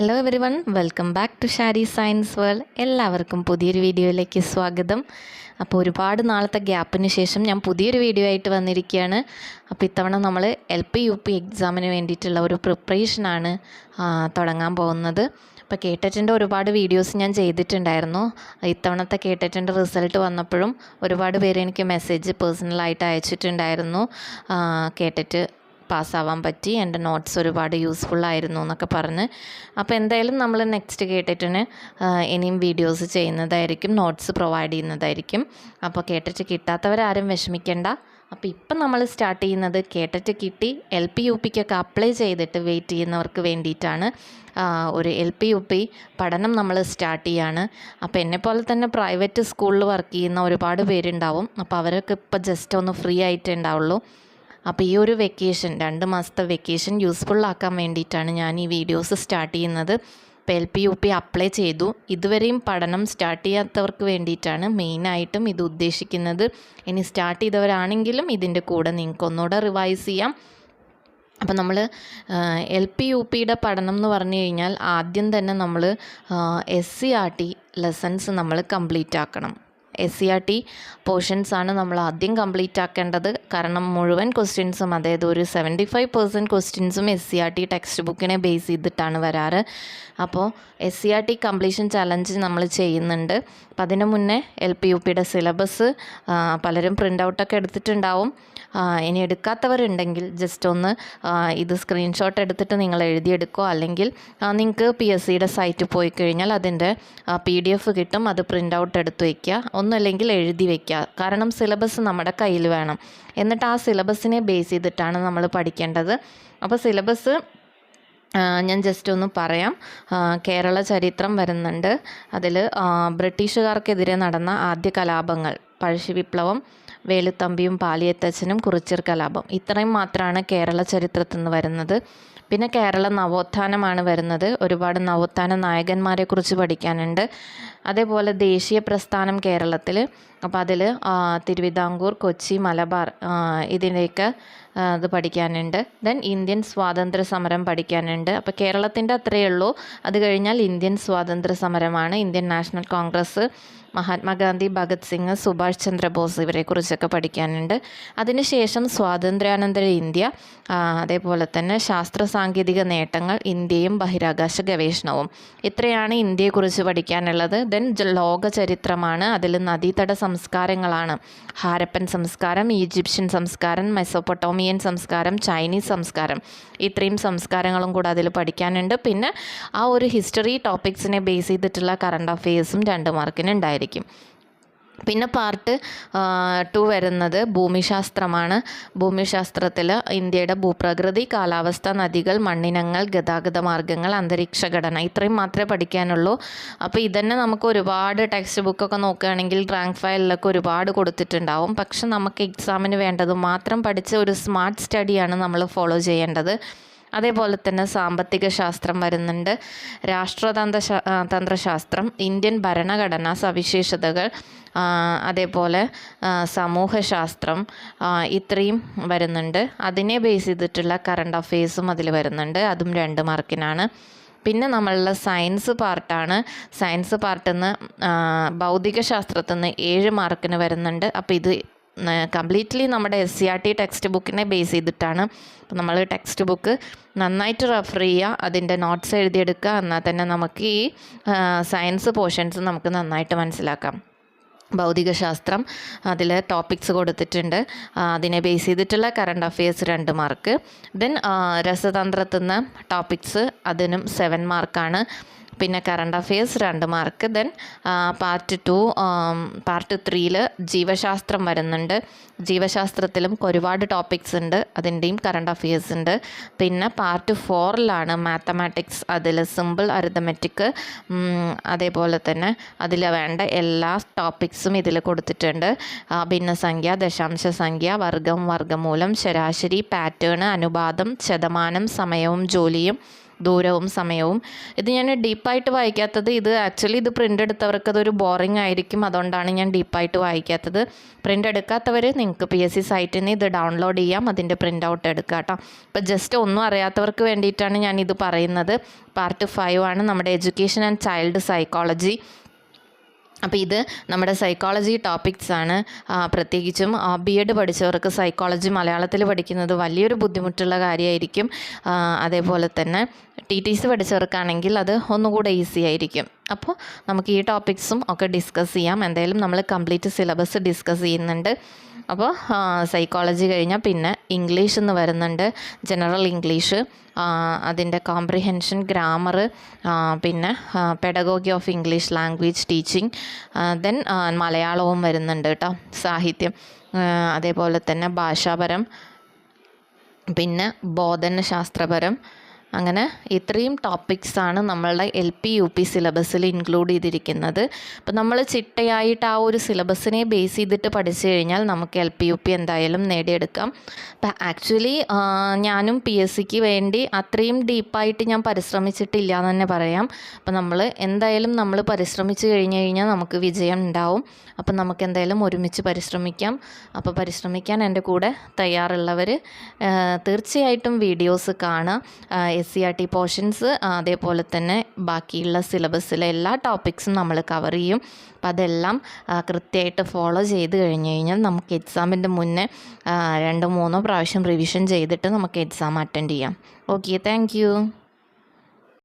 Hello everyone welcome back to Shari science world എല്ലാവർക്കും പുതിയൊരു വീഡിയോയിലേക്ക് സ്വാഗതം. അപ്പോൾ ഒരുപാട് നാളത്തെ ഗ്യാപ്പിന് ശേഷം ഞാൻ പുതിയൊരു വീഡിയോ ആയിട്ട് വന്നിരിക്കുകയാണ്. അപ്പോൾ ഇത്തവണ നമ്മൾ എൽ പി യു പി എക്സാമിന് വേണ്ടിയിട്ടുള്ള ഒരു പ്രിപ്പറേഷനാണ് തുടങ്ങാൻ പോകുന്നത്. അപ്പോൾ കേട്ടറ്റിന്റെ ഒരുപാട് വീഡിയോസ് ഞാൻ ചെയ്തിട്ടുണ്ടായിരുന്നു. ഇത്തവണത്തെ കേട്ടറ്റിന്റെ റിസൾട്ട് വന്നപ്പോഴും ഒരുപാട് പേര് എനിക്ക് മെസ്സേജ് പേഴ്സണലായിട്ട് അയച്ചിട്ടുണ്ടായിരുന്നു. കേട്ടറ്റ് പാസ്സാവാൻ പറ്റി എന്റെ നോട്ട്സ് ഒരുപാട് യൂസ്ഫുൾ ആയിരുന്നു എന്നൊക്കെ പറഞ്ഞ്. അപ്പോൾ എന്തായാലും നമ്മൾ നെക്സ്റ്റ് കേട്ടിട്ടിന് ഇനിയും വീഡിയോസ് ചെയ്യുന്നതായിരിക്കും നോട്ട്സ് പ്രൊവൈഡ് ചെയ്യുന്നതായിരിക്കും. അപ്പോൾ കേട്ടിട്ട് കിട്ടാത്തവരാരും വിഷമിക്കേണ്ട. അപ്പോൾ ഇപ്പം നമ്മൾ സ്റ്റാർട്ട് ചെയ്യുന്നത് കേട്ടിട്ട് കിട്ടി എൽ പി യു പിക്കൊക്കെ അപ്ലൈ ചെയ്തിട്ട് വെയിറ്റ് ചെയ്യുന്നവർക്ക് വേണ്ടിയിട്ടാണ്. ഒരു എൽ പി യു പി പഠനം നമ്മൾ സ്റ്റാർട്ട് ചെയ്യാണ്. അപ്പോൾ എന്നെപ്പോലെ തന്നെ പ്രൈവറ്റ് സ്കൂളിൽ വർക്ക് ചെയ്യുന്ന ഒരുപാട് പേരുണ്ടാവും. അപ്പോൾ അവരൊക്കെ ഇപ്പോൾ ജസ്റ്റ് ഒന്ന് ഫ്രീ ആയിട്ടേ ഉണ്ടാവുള്ളൂ. അപ്പോൾ ഈ ഒരു വെക്കേഷൻ രണ്ട് മാസത്തെ വെക്കേഷൻ യൂസ്ഫുൾ ആക്കാൻ വേണ്ടിയിട്ടാണ് ഞാൻ ഈ വീഡിയോസ് സ്റ്റാർട്ട് ചെയ്യുന്നത്. ഇപ്പോൾ L P U P apply ചെയ്തു. ഇതുവരെയും പഠനം സ്റ്റാർട്ട് ചെയ്യാത്തവർക്ക് വേണ്ടിയിട്ടാണ് മെയിനായിട്ടും ഇത് ഉദ്ദേശിക്കുന്നത്. ഇനി സ്റ്റാർട്ട് ചെയ്തവരാണെങ്കിലും ഇതിന്റെ കൂടെ നിങ്ങൾക്ക് ഒന്നുകൂടെ റിവൈസ് ചെയ്യാം. അപ്പോൾ നമ്മൾ എൽ പി യു പിയുടെ പഠനം എന്ന് പറഞ്ഞു കഴിഞ്ഞാൽ ആദ്യം തന്നെ നമ്മൾ S C R T lessons നമ്മൾ കംപ്ലീറ്റ് ആക്കണം. എസ് സി ആർ ടി പോർഷൻസാണ് നമ്മൾ ആദ്യം കംപ്ലീറ്റ് ആക്കേണ്ടത്. കാരണം മുഴുവൻ ക്വസ്റ്റ്യൻസും അതായത് ഒരു സെവന്റി ഫൈവ് പെർസെന്റ് ക്വസ്റ്റ്യൻസും S C R T text ബുക്കിനെ base ചെയ്തിട്ടാണ് വരാറ്. അപ്പോൾ S C R T completion challenge നമ്മൾ ചെയ്യുന്നുണ്ട്. അപ്പം അതിന് മുന്നേ എൽ പി യു പിയുടെ സിലബസ് പലരും പ്രിന്റ് ഔട്ടൊക്കെ എടുത്തിട്ടുണ്ടാവും. ഇനി എടുക്കാത്തവരുണ്ടെങ്കിൽ ജസ്റ്റ് ഒന്ന് ഇത് സ്ക്രീൻഷോട്ട് എടുത്തിട്ട് നിങ്ങൾ എഴുതിയെടുക്കുക അല്ലെങ്കിൽ നിങ്ങൾക്ക് പി എസ് സിയുടെ സൈറ്റ് പോയി കഴിഞ്ഞാൽ അതിന്റെ പി ഡി എഫ് കിട്ടും. അത് പ്രിന്റ് ഔട്ട് എടുത്ത് വയ്ക്കുക ഒന്നല്ലെങ്കിൽ എഴുതി വയ്ക്കുക കാരണം സിലബസ് നമ്മുടെ കയ്യിൽ വേണം. എന്നിട്ട് ആ സിലബസിനെ ബേസ് ചെയ്തിട്ടാണ് നമ്മൾ പഠിക്കേണ്ടത്. അപ്പോൾ സിലബസ് ഞാൻ ജസ്റ്റ് ഒന്ന് പറയാം. കേരള ചരിത്രം വരുന്നുണ്ട്. അതിൽ ബ്രിട്ടീഷുകാർക്കെതിരെ നടന്ന ആദ്യ കലാപങ്ങൾ. പഴശ്ശി വിപ്ലവം വേലുത്തമ്പിയും പാലിയത്തച്ഛനും കുറിച്ചിർ കലാപം. ഇത്രയും മാത്രമാണ് കേരള ചരിത്രത്തിൽ നിന്ന് വരുന്നത്. പിന്നെ കേരള നവോത്ഥാനമാണ് വരുന്നത്. ഒരുപാട് നവോത്ഥാന നായകന്മാരെ കുറിച്ച് പഠിക്കാനുണ്ട്. അതേപോലെ ദേശീയ പ്രസ്ഥാനം കേരളത്തിൽ അപ്പോൾ അതിൽ തിരുവിതാംകൂർ കൊച്ചി മലബാർ ഇതിന്റെയൊക്കെ അത് പഠിക്കാനുണ്ട്. ദെൻ ഇന്ത്യൻ സ്വാതന്ത്ര്യ സമരം പഠിക്കാനുണ്ട്. അപ്പോൾ കേരളത്തിന്റെ അത്രയേ ഉള്ളൂ. അത് കഴിഞ്ഞാൽ ഇന്ത്യൻ സ്വാതന്ത്ര്യ സമരമാണ്. ഇന്ത്യൻ നാഷണൽ കോൺഗ്രസ് മഹാത്മാഗാന്ധി ഭഗത് സിംഗ് സുഭാഷ് ചന്ദ്രബോസ് ഇവരെക്കുറിച്ചൊക്കെ പഠിക്കാനുണ്ട്. അതിനുശേഷം സ്വാതന്ത്ര്യാനന്തര ഇന്ത്യ അതേപോലെ തന്നെ ശാസ്ത്ര സാങ്കേതിക നേട്ടങ്ങൾ ഇന്ത്യയും ബഹിരാകാശ ഗവേഷണവും. ഇത്രയാണ് ഇന്ത്യയെക്കുറിച്ച് പഠിക്കാനുള്ളത്. ദെൻ ലോക ചരിത്രമാണ്. അതിൽ നദീതട സംസ്കാരങ്ങളാണ്. ഹാരപ്പൻ സംസ്കാരം ഈജിപ്ഷ്യൻ സംസ്കാരം മെസ്സോപ്പൊട്ടോമിയൻ സംസ്കാരം ചൈനീസ് സംസ്കാരം. ഇത്രയും സംസ്കാരങ്ങളും കൂടെ അതിൽ പഠിക്കാനുണ്ട്. പിന്നെ ആ ഒരു ഹിസ്റ്ററി ടോപ്പിക്സിനെ ബേസ് ചെയ്തിട്ടുള്ള കറണ്ട് അഫെയേഴ്സും രണ്ട് മാർക്കിന് ഉണ്ടായിരിക്കും. പിന്നെ പാർട്ട് ടു വരുന്നത് ഭൂമിശാസ്ത്രമാണ്. ഭൂമിശാസ്ത്രത്തിൽ ഇന്ത്യയുടെ ഭൂപ്രകൃതി കാലാവസ്ഥ നദികൾ മണ്ണിനങ്ങൾ ഗതാഗത മാർഗങ്ങൾ അന്തരീക്ഷ ഘടന ഇത്രയും മാത്രമേ പഠിക്കാനുള്ളൂ. അപ്പോൾ ഇതന്നെ നമുക്ക് ഒരുപാട് ടെക്സ്റ്റ് ബുക്കൊക്കെ നോക്കുകയാണെങ്കിൽ റാങ്ക് ഫയലിലൊക്കെ ഒരുപാട് കൊടുത്തിട്ടുണ്ടാവും. പക്ഷെ നമുക്ക് എക്സാമിന് വേണ്ടത് മാത്രം പഠിച്ച ഒരു സ്മാർട്ട് സ്റ്റഡിയാണ് നമ്മൾ ഫോളോ ചെയ്യേണ്ടത്. അതേപോലെ തന്നെ സാമ്പത്തിക ശാസ്ത്രം വരുന്നുണ്ട് രാഷ്ട്രതന്ത്ര തന്ത്രശാസ്ത്രം ഇന്ത്യൻ ഭരണഘടന സവിശേഷതകൾ അതേപോലെ സമൂഹശാസ്ത്രം ഇത്രയും വരുന്നുണ്ട്. അതിനെ ബേസ് ചെയ്തിട്ടുള്ള കറണ്ട് അഫെയർസും അതിൽ വരുന്നുണ്ട്. അതും രണ്ട് മാർക്കിനാണ് പിന്നെ നമ്മളുടെ സയൻസ് പാർട്ടാണ് സയൻസ് പാർട്ടിൽ നിന്ന് ഭൗതികശാസ്ത്രത്തിൽ നിന്ന് ഏഴ് മാർക്കിന് വരുന്നുണ്ട്. അപ്പോൾ ഇത് കംപ്ലീറ്റ്ലി നമ്മുടെ S C R T text ബുക്കിനെ base ചെയ്തിട്ടാണ് അപ്പോൾ നമ്മൾ ടെക്സ്റ്റ് ബുക്ക് നന്നായിട്ട് റെഫർ ചെയ്യുക അതിന്റെ നോട്ട്സ് എഴുതിയെടുക്കുക എന്നാൽ തന്നെ നമുക്ക് ഈ സയൻസ് പോർഷൻസ് നമുക്ക് നന്നായിട്ട് മനസ്സിലാക്കാം. ഭൗതികശാസ്ത്രം അതിൽ ടോപ്പിക്സ് കൊടുത്തിട്ടുണ്ട്. അതിനെ ബേസ് ചെയ്തിട്ടുള്ള കറണ്ട് അഫെയർസ് രണ്ട് മാർക്ക് ദെൻ രസതന്ത്രത്തിൽ നിന്ന് ടോപ്പിക്സ് അതിനും സെവൻ മാർക്കാണ് പിന്നെ കറണ്ട് അഫയേഴ്സ് രണ്ട് mark then part two part ത്രീയിൽ ജീവശാസ്ത്രം വരുന്നുണ്ട്. ജീവശാസ്ത്രത്തിലും ഒരുപാട് ടോപ്പിക്സ് ഉണ്ട്. അതിന്റെയും കറണ്ട് അഫയേഴ്സ് ഉണ്ട്. പിന്നെ പാർട്ട് ഫോറിലാണ് മാത്തമാറ്റിക്സ് അതിൽ സിമ്പിൾ അരിതമെറ്റിക് അതേപോലെ തന്നെ അതിൽ വേണ്ട എല്ലാ ടോപ്പിക്സും ഇതിൽ കൊടുത്തിട്ടുണ്ട്. ഭിന്നസംഖ്യ ദശാംശ സംഖ്യ വർഗം വർഗമൂലം ശരാശരി പാറ്റേൺ അനുപാതം ശതമാനം സമയവും ജോലിയും ദൂരവും സമയവും. ഇത് ഞാൻ ഡീപ്പായിട്ട് വായിക്കാത്തത് ഇത് ആക്ച്വലി ഇത് പ്രിന്റ് എടുത്തവർക്ക് അതൊരു ബോറിംഗ് ആയിരിക്കും. അതുകൊണ്ടാണ് ഞാൻ ഡീപ്പായിട്ട് വായിക്കാത്തത്. പ്രിന്റ് എടുക്കാത്തവർ നിങ്ങൾക്ക് പി എസ് സി സൈറ്റിൽ നിന്ന് ഇത് ഡൗൺലോഡ് ചെയ്യാം. അതിന്റെ പ്രിന്റ് ഔട്ട് എടുക്കുക കേട്ടോ. ഇപ്പം ജസ്റ്റ് ഒന്നും അറിയാത്തവർക്ക് വേണ്ടിയിട്ടാണ് ഞാൻ ഇത് പറയുന്നത്. പാർട്ട് ഫൈവ് ആണ് നമ്മുടെ എഡ്യൂക്കേഷൻ ആൻഡ് ചൈൽഡ് സൈക്കോളജി അപ്പോൾ ഇത് നമ്മുടെ സൈക്കോളജി ടോപ്പിക്സ് ആണ്. പ്രത്യേകിച്ചും ബി എഡ് പഠിച്ചവർക്ക് സൈക്കോളജി മലയാളത്തിൽ പഠിക്കുന്നത് വലിയൊരു ബുദ്ധിമുട്ടുള്ള കാര്യമായിരിക്കും അതേപോലെ തന്നെ ടി ടി സി പഠിച്ചവർക്കാണെങ്കിൽ അത് ഒന്നുകൂടെ ഈസി ആയിരിക്കും. അപ്പോൾ നമുക്ക് ഈ ടോപ്പിക്സും ഒക്കെ ഡിസ്കസ് ചെയ്യാം. എന്തായാലും നമ്മൾ കംപ്ലീറ്റ് സിലബസ് ഡിസ്കസ് ചെയ്യുന്നുണ്ട്. അപ്പോൾ സൈക്കോളജി കഴിഞ്ഞാൽ പിന്നെ ഇംഗ്ലീഷ് എന്ന് വരുന്നുണ്ട്. ജനറൽ ഇംഗ്ലീഷ് അതിന്റെ കോംപ്രിഹെൻഷൻ ഗ്രാമർ പിന്നെ pedagogy of English language teaching then മലയാളവും വരുന്നുണ്ട് കേട്ടോ. സാഹിത്യം അതേപോലെ തന്നെ ഭാഷാപരം പിന്നെ ബോധനശാസ്ത്രപരം അങ്ങനെ ഇത്രയും ടോപ്പിക്സാണ് നമ്മളുടെ എൽ പി യു പി സിലബസിൽ ഇൻക്ലൂഡ് ചെയ്തിരിക്കുന്നത്. അപ്പോൾ നമ്മൾ ചിട്ടയായിട്ട് ആ ഒരു സിലബസിനെ ബേസ് ചെയ്തിട്ട് പഠിച്ചു കഴിഞ്ഞാൽ നമുക്ക് എൽ പി യു പി എന്തായാലും നേടിയെടുക്കാം. അപ്പം ആക്ച്വലി ഞാനും പി എസ് സിക്ക് വേണ്ടി അത്രയും ഡീപ്പായിട്ട് ഞാൻ പരിശ്രമിച്ചിട്ടില്ല എന്ന് തന്നെ പറയാം. അപ്പം നമ്മൾ എന്തായാലും നമ്മൾ പരിശ്രമിച്ചു കഴിഞ്ഞ് കഴിഞ്ഞാൽ നമുക്ക് വിജയം ഉണ്ടാവും. അപ്പം നമുക്ക് എന്തായാലും ഒരുമിച്ച് പരിശ്രമിക്കാം. അപ്പോൾ പരിശ്രമിക്കാൻ എന്റെ കൂടെ തയ്യാറുള്ളവർ തീർച്ചയായിട്ടും വീഡിയോസ് കാണുക. S C R T portions അതേപോലെ തന്നെ ബാക്കിയുള്ള സിലബസിലെ എല്ലാ ടോപ്പിക്സും നമ്മൾ കവർ ചെയ്യും. അപ്പോൾ അതെല്ലാം കൃത്യമായിട്ട് ഫോളോ ചെയ്ത് കഴിഞ്ഞ് കഴിഞ്ഞാൽ നമുക്ക് എക്സാമിന്റെ മുന്നേ രണ്ടോ മൂന്നോ പ്രാവശ്യം റിവിഷൻ ചെയ്തിട്ട് നമുക്ക് എക്സാം അറ്റൻഡ് ചെയ്യാം. Okay thank